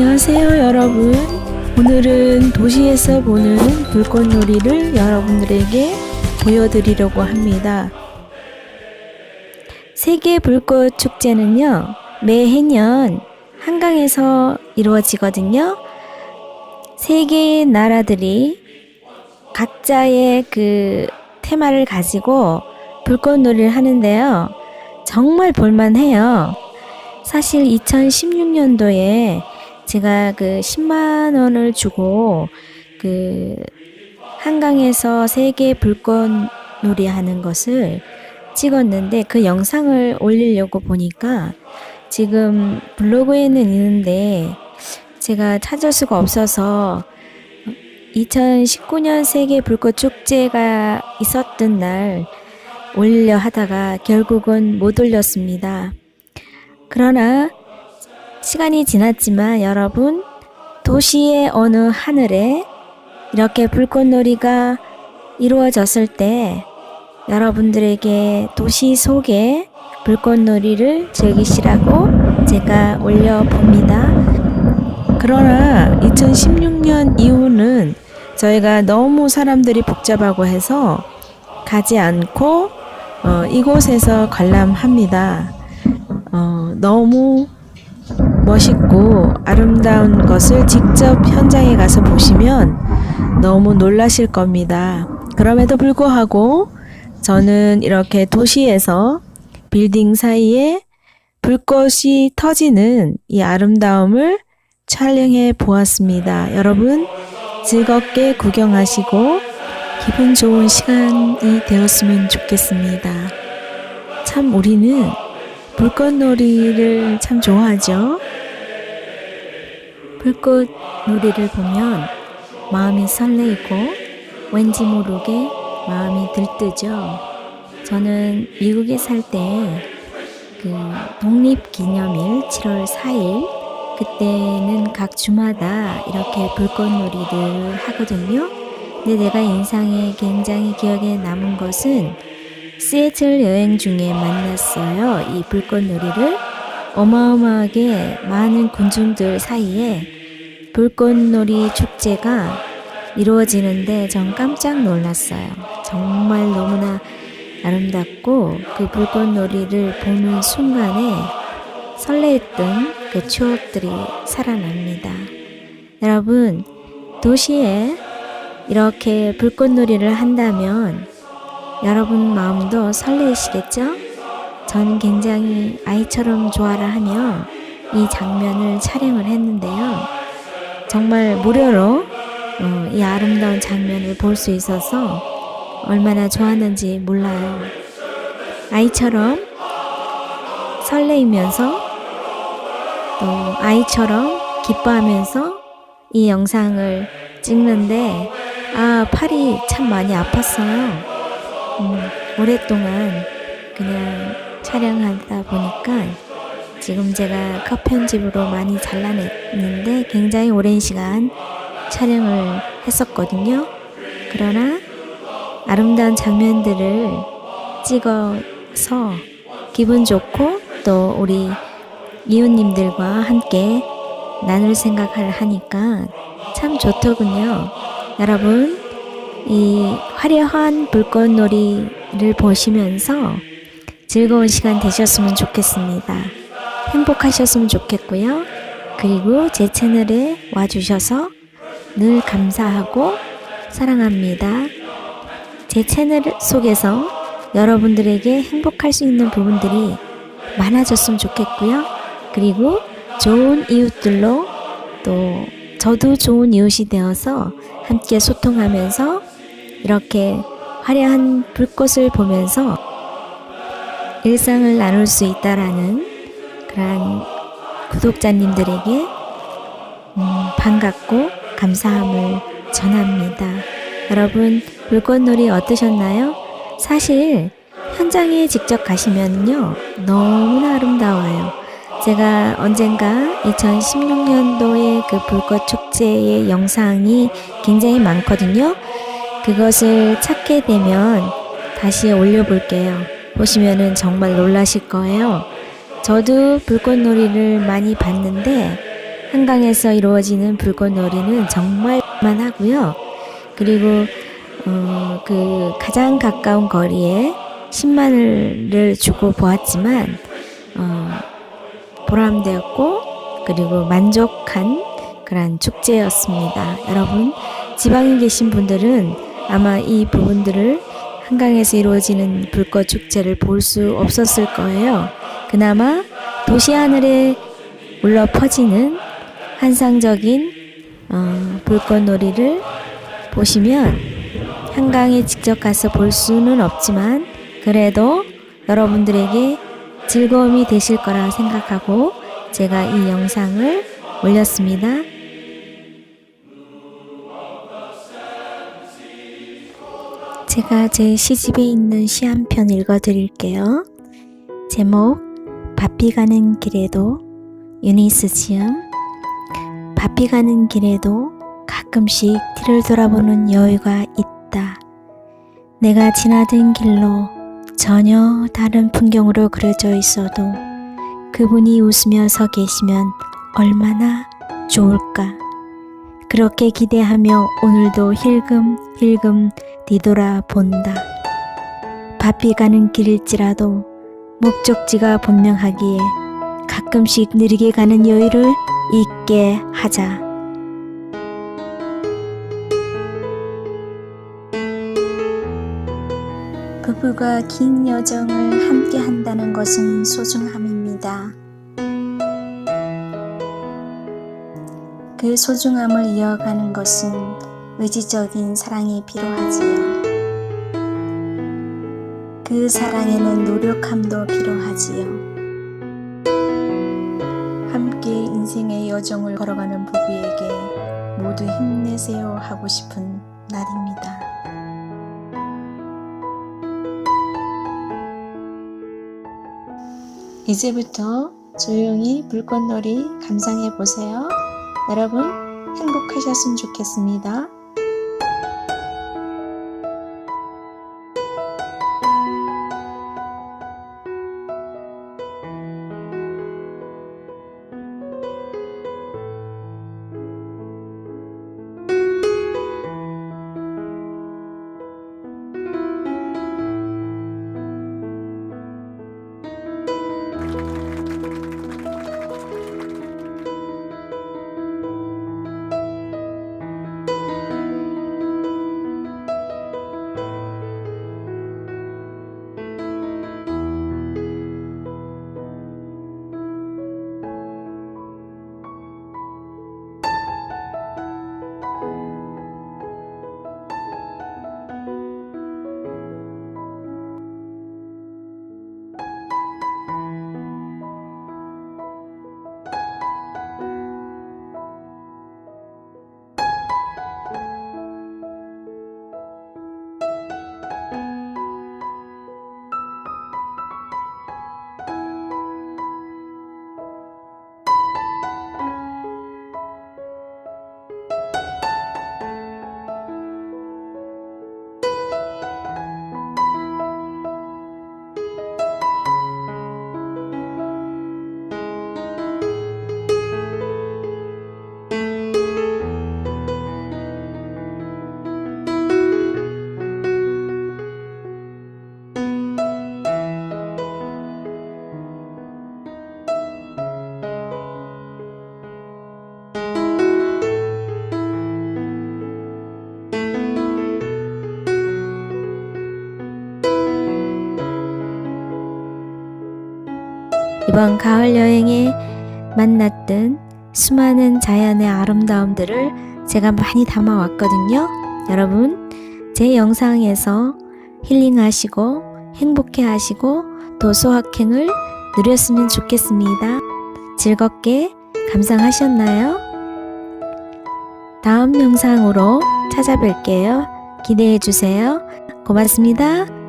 안녕하세요 여러분. 오늘은 도시에서 보는 불꽃놀이를 여러분들에게 보여드리려고 합니다. 세계 불꽃 축제는요 매해년 한강에서 이루어지거든요. 세계 나라들이 각자의 그 테마를 가지고 불꽃놀이를 하는데요. 정말 볼만해요. 사실 2016년도에 제가 그 10만 원을 주고 그 한강에서 세계 불꽃놀이 하는 것을 찍었는데 그 영상을 올리려고 보니까 지금 블로그에는 있는데 제가 찾을 수가 없어서 2019년 세계 불꽃 축제가 있었던 날 올리려 하다가 결국은 못 올렸습니다. 그러나 시간이 지났지만 여러분 도시의 어느 하늘에 이렇게 불꽃놀이가 이루어졌을 때 여러분들에게 도시 속에 불꽃놀이를 즐기시라고 제가 올려봅니다. 그러나 2016년 이후는 저희가 너무 사람들이 복잡하고 해서 가지 않고 어, 이곳에서 관람합니다. 어, 너무 멋있고 아름다운 것을 직접 현장에 가서 보시면 너무 놀라실 겁니다. 그럼에도 불구하고 저는 이렇게 도시에서 빌딩 사이에 불꽃이 터지는 이 아름다움을 촬영해 보았습니다. 여러분 즐겁게 구경하시고 기분 좋은 시간이 되었으면 좋겠습니다. 참 우리는 불꽃놀이를 참 좋아하죠. 불꽃 놀이를 보면 마음이 설레이고 왠지 모르게 마음이 들뜨죠. 저는 미국에 살 때 그 독립기념일 7월 4일 그때는 각 주마다 이렇게 불꽃놀이를 하거든요. 근데 내가 인상에 굉장히 기억에 남은 것은 시애틀 여행 중에 만났어요. 이 불꽃놀이를 어마어마하게 많은 군중들 사이에 불꽃놀이 축제가 이루어지는데 전 깜짝 놀랐어요. 정말 너무나 아름답고 그 불꽃놀이를 보는 순간에 설레했던 그 추억들이 살아납니다. 여러분, 도시에 이렇게 불꽃놀이를 한다면 여러분 마음도 설레시겠죠? 저는 굉장히 아이처럼 좋아를 하며 이 장면을 촬영을 했는데요. 정말 무료로 어, 이 아름다운 장면을 볼 수 있어서 얼마나 좋았는지 몰라요. 아이처럼 설레이면서 또 아이처럼 기뻐하면서 이 영상을 찍는데 아 팔이 참 많이 아팠어요. 음, 오랫동안 그냥 촬영하다 보니까 지금 제가 컷 편집으로 많이 잘라냈는데 굉장히 오랜 시간 촬영을 했었거든요. 그러나 아름다운 장면들을 찍어서 기분 좋고 또 우리 이웃님들과 함께 나눌 생각을 하니까 참 좋더군요. 여러분, 이 화려한 불꽃놀이를 보시면서 즐거운 시간 되셨으면 좋겠습니다. 행복하셨으면 좋겠고요. 그리고 제 채널에 와주셔서 늘 감사하고 사랑합니다. 제 채널 속에서 여러분들에게 행복할 수 있는 부분들이 많아졌으면 좋겠고요. 그리고 좋은 이웃들로 또 저도 좋은 이웃이 되어서 함께 소통하면서 이렇게 화려한 불꽃을 보면서 일상을 나눌 수 있다라는 그런 구독자님들에게 음, 반갑고 감사함을 전합니다. 여러분 불꽃놀이 어떠셨나요? 사실 현장에 직접 가시면요 너무나 아름다워요. 제가 언젠가 2016년도에 그 불꽃 축제의 영상이 굉장히 많거든요. 그것을 찾게 되면 다시 올려볼게요. 보시면은 정말 놀라실 거예요. 저도 불꽃놀이를 많이 봤는데 한강에서 이루어지는 불꽃놀이는 정말 만하고요. 그리고 어, 그 가장 가까운 거리에 10만 원을 주고 보았지만 어, 보람되었고 그리고 만족한 그런 축제였습니다. 여러분 지방에 계신 분들은 아마 이 부분들을 한강에서 이루어지는 불꽃 축제를 볼 수 없었을 거예요. 그나마 도시 하늘에 울려 퍼지는 환상적인 어, 불꽃놀이를 보시면 한강에 직접 가서 볼 수는 없지만 그래도 여러분들에게 즐거움이 되실 거라 생각하고 제가 이 영상을 올렸습니다. 제가 제 시집에 있는 시 한 편 읽어 드릴게요. 제목 바삐 가는 길에도 유니스 지음 바삐 가는 길에도 가끔씩 뒤를 돌아보는 여유가 있다. 내가 지나던 길로 전혀 다른 풍경으로 그려져 있어도 그분이 웃으며 서 계시면 얼마나 좋을까. 그렇게 기대하며 오늘도 힐금힐금 뒤돌아 본다. 바삐 가는 길일지라도 목적지가 분명하기에 가끔씩 느리게 가는 여유를 있게 하자. 부부가 긴 여정을 함께 한다는 것은 소중함입니다. 그 소중함을 이어가는 것은 의지적인 사랑이 필요하지요. 그 사랑에는 노력함도 필요하지요. 함께 인생의 여정을 걸어가는 부부에게 모두 힘내세요 하고 싶은 날입니다. 이제부터 조용히 불꽃놀이 감상해 보세요. 여러분 행복하셨으면 좋겠습니다. 이번 가을 여행에 만났던 수많은 자연의 아름다움들을 제가 많이 담아왔거든요. 여러분, 제 영상에서 힐링하시고 행복해 하시고 또 소확행을 누렸으면 좋겠습니다. 즐겁게 감상하셨나요? 다음 영상으로 찾아뵐게요. 기대해 주세요. 고맙습니다.